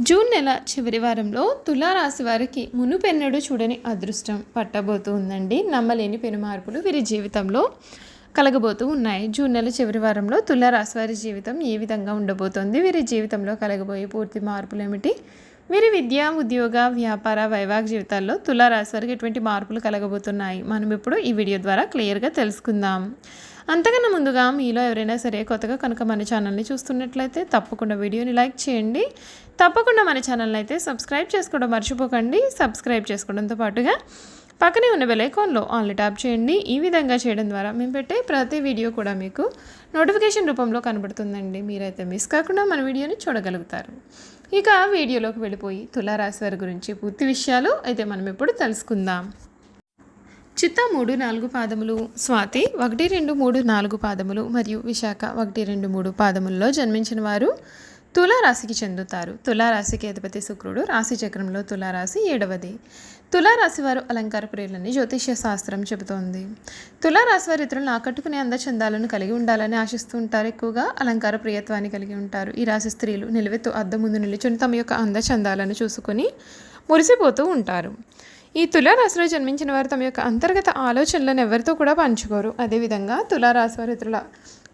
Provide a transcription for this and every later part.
June నెల చివరి వారంలో తులారాశి వారికి మునుపెన్నడు చూడని అదృష్టం పట్టబోతూ ఉందండి. నమ్మలేని పెను మార్పులు వీరి జీవితంలో కలగబోతూ ఉన్నాయి. జూన్ నెల చివరి వారంలో తులారాశి వారి జీవితం ఏ విధంగా ఉండబోతోంది? వీరి జీవితంలో కలగబోయే పూర్తి మార్పులు ఏమిటి? వీరి విద్య ఉద్యోగ వ్యాపార వైవాహిక జీవితాల్లో తులారాశి వారికి ఎటువంటి మార్పులు కలగబోతున్నాయి? మనం ఇప్పుడు ఈ వీడియో ద్వారా క్లియర్గా తెలుసుకుందాం. అంతకన్నా ముందుగా మీలో ఎవరైనా సరే కొత్తగా కనుక మన ఛానల్ని చూస్తున్నట్లయితే తప్పకుండా వీడియోని లైక్ చేయండి. తప్పకుండా మన ఛానల్ని అయితే సబ్స్క్రైబ్ చేసుకోవడం మర్చిపోకండి. సబ్స్క్రైబ్ చేసుకోవడంతో పాటుగా పక్కనే ఉన్న బెలైకాన్లో ఆన్లీ ట్యాప్ చేయండి. ఈ విధంగా చేయడం ద్వారా మేము పెట్టే ప్రతి వీడియో కూడా మీకు నోటిఫికేషన్ రూపంలో కనబడుతుందండి. మీరైతే మిస్ కాకుండా మన వీడియోని చూడగలుగుతారు. ఇక వీడియోలోకి వెళ్ళిపోయి తులారాశి వారి గురించి పూర్తి విషయాలు అయితే మనం ఇప్పుడు తెలుసుకుందాం. చిత్త మూడు నాలుగు పాదములు స్వాతి ఒకటి రెండు మూడు నాలుగు పాదములు మరియు విశాఖ ఒకటి రెండు మూడు పాదముల్లో జన్మించిన వారు తులారాశికి చెందుతారు. తులారాశికి అధిపతి శుక్రుడు రాశి చక్రంలో తులారాశి ఏడవది. తులారాశి వారు అలంకార ప్రియులని జ్యోతిష్య శాస్త్రం చెబుతోంది. తులారాశి వారు ఇతరులను ఆకట్టుకునే అందచందాలను కలిగి ఉండాలని ఆశిస్తూ ఉంటారు. ఎక్కువగా అలంకార ప్రియత్వాన్ని కలిగి ఉంటారు. ఈ రాశి స్త్రీలు నిలువెత్తు అద్దం ముందు నిలుచుని తమ యొక్క అందచందాలను చూసుకొని మురిసిపోతూ ఉంటారు. ఈ తులారాశిలో జన్మించిన వారు తమ యొక్క అంతర్గత ఆలోచనలను ఎవరితో కూడా పంచుకోరు. అదేవిధంగా తులారాశి వారు ఇతరుల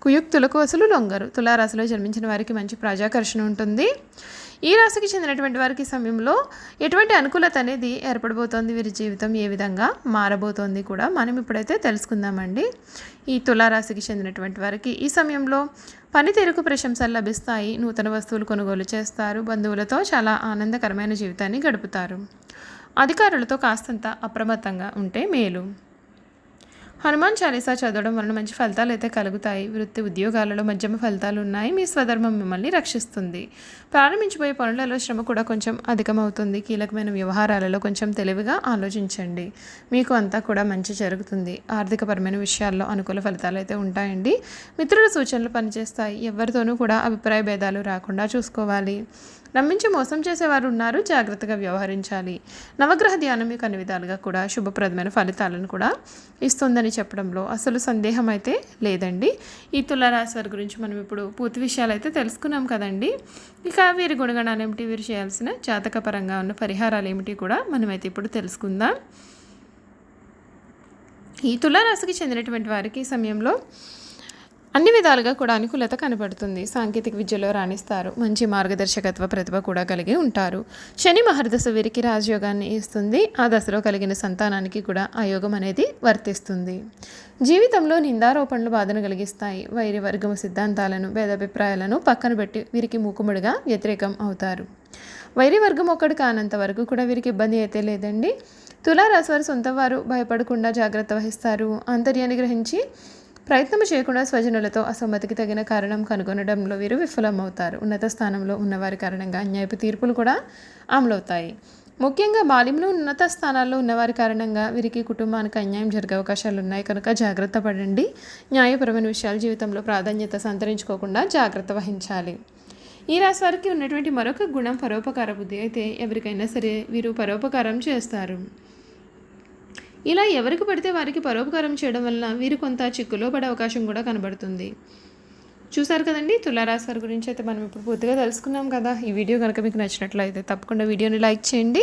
కుయుక్తులకు అసలు లొంగరు. తులారాశిలో జన్మించిన వారికి మంచి ప్రజాకర్షణ ఉంటుంది. ఈ రాశికి చెందినటువంటి వారికి సమయంలో ఎటువంటి అనుకూలత అనేది ఏర్పడబోతోంది? వీరి జీవితం ఏ విధంగా మారబోతోంది కూడా మనం ఇప్పుడైతే తెలుసుకుందామండి. ఈ తులారాశికి చెందినటువంటి వారికి ఈ సమయంలో పనితీరుకు ప్రశంసలు లభిస్తాయి. నూతన వస్తువులు కొనుగోలు చేస్తారు. బంధువులతో చాలా ఆనందకరమైన జీవితాన్ని గడుపుతారు. అధికారులతో కాస్తంత అప్రమత్తంగా ఉంటే మేలు. హనుమాన్ చాలీసా చదవడం వలన మంచి ఫలితాలు అయితే కలుగుతాయి. వృత్తి ఉద్యోగాలలో మధ్యమ ఫలితాలు ఉన్నాయి. మీ స్వధర్మం మిమ్మల్ని రక్షిస్తుంది. ప్రారంభించబోయే పనులలో శ్రమ కూడా కొంచెం అధికమవుతుంది. కీలకమైన వ్యవహారాలలో కొంచెం తెలివిగా ఆలోచించండి. మీకు అంతా కూడా మంచి జరుగుతుంది. ఆర్థికపరమైన విషయాల్లో అనుకూల ఫలితాలు అయితే ఉంటాయండి. మిత్రుల సూచనలు పనిచేస్తాయి. ఎవరితోనూ కూడా అభిప్రాయ భేదాలు రాకుండా చూసుకోవాలి. నమ్మించి మోసం చేసేవారు ఉన్నారు జాగ్రత్తగా వ్యవహరించాలి. నవగ్రహ ధ్యానం మీకు అన్ని విధాలుగా కూడా శుభప్రదమైన ఫలితాలను కూడా ఇస్తుందని చెప్పడంలో అసలు సందేహం అయితే లేదండి. ఈ తులారాశి వారి గురించి మనం ఇప్పుడు పూర్తి విషయాలు అయితే తెలుసుకున్నాం కదండి. ఇక వీరి గుణగణాలు ఏమిటి? వీరు చేయాల్సిన జాతకపరంగా ఉన్న పరిహారాలు ఏమిటి కూడా మనమైతే ఇప్పుడు తెలుసుకుందాం. ఈ తులారాశికి చెందినటువంటి వారికి ఈ సమయంలో అన్ని విధాలుగా కూడా అనుకూలత కనబడుతుంది. సాంకేతిక విద్యలో రాణిస్తారు. మంచి మార్గదర్శకత్వ ప్రతిభ కూడా కలిగి ఉంటారు. శని మహర్దశ వీరికి రాజయోగాన్ని ఇస్తుంది. ఆ దశలో కలిగిన సంతానానికి కూడా ఆ యోగం అనేది వర్తిస్తుంది. జీవితంలో నిందారోపణలు బాధను కలిగిస్తాయి. వైరి వర్గము సిద్ధాంతాలను భేదాభిప్రాయాలను పక్కన పెట్టి వీరికి మూకుముడిగా వ్యతిరేకం అవుతారు. వైరి వర్గం ఒక్కడు కానంత వరకు కూడా వీరికి ఇబ్బంది అయితే లేదండి. తులారాశి వారు సొంత వారు భయపడకుండా జాగ్రత్త వహిస్తారు. ఆంతర్యాన్ని గ్రహించి ప్రయత్నం చేయకుండా స్వజనులతో అసమ్మతికి తగిన కారణం కనుగొనడంలో వీరు విఫలమవుతారు. ఉన్నత స్థానంలో ఉన్నవారి కారణంగా అన్యాయపు తీర్పులు కూడా అమలవుతాయి. ముఖ్యంగా బాల్యంలో ఉన్నత స్థానాల్లో ఉన్నవారి కారణంగా వీరికి కుటుంబానికి అన్యాయం జరిగే అవకాశాలు ఉన్నాయి కనుక జాగ్రత్త పడండి. న్యాయపరమైన విషయాలు జీవితంలో ప్రాధాన్యత సంతరించుకోకుండా జాగ్రత్త వహించాలి. ఈ రాశి వారికి ఉన్నటువంటి మరొక గుణం పరోపకార బుద్ధి. అయితే ఎవరికైనా సరే వీరు పరోపకారం చేస్తారు. ఇలా ఎవరికి పడితే వారికి పరోపకారం చేయడం వలన వీరు కొంత చిక్కులో పడే అవకాశం కూడా కనబడుతుంది. చూసారు కదండి? తులారాశి వారి గురించి అయితే మనం ఇప్పుడు పూర్తిగా తెలుసుకున్నాం కదా. ఈ వీడియో కనుక మీకు నచ్చినట్లయితే తప్పకుండా వీడియోని లైక్ చేయండి.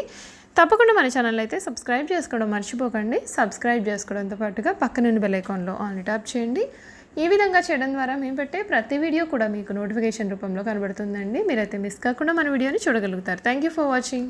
తప్పకుండా మన ఛానల్ అయితే సబ్స్క్రైబ్ చేసుకోవడం మర్చిపోకండి. సబ్స్క్రైబ్ చేసుకోవడంతో పాటుగా పక్కనున్న బెల్ ఐకాన్లో ఆన్ ట్యాప్ చేయండి. ఈ విధంగా చేయడం ద్వారా మేము పెట్టే ప్రతి వీడియో కూడా మీకు నోటిఫికేషన్ రూపంలో కనబడుతుందండి. మీరైతే మిస్ కాకుండా మన వీడియోని చూడగలుగుతారు. Thank you for watching.